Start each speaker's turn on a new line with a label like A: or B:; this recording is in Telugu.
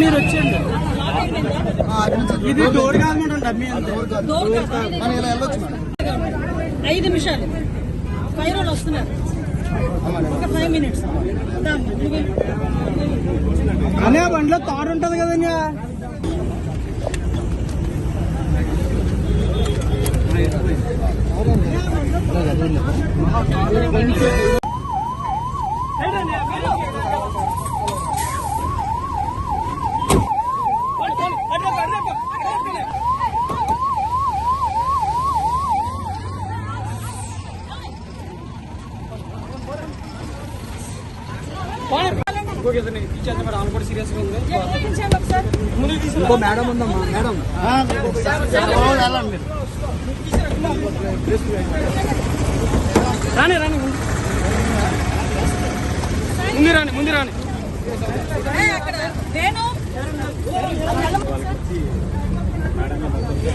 A: మీరు వచ్చేయండి. ఇది
B: డోర్ కాదు
C: మేడం
B: ఐదు నిమిషాలు. ఫైవ్ రోజులు వస్తున్నారు. ఒక ఫైవ్ మినిట్స్.
A: అనే బండ్లో తాడు ఉంటది కదండి ఇంకో మేడం ఉందమ్మా మేడం
D: రాని రాని ముందు రాని ముందు రాని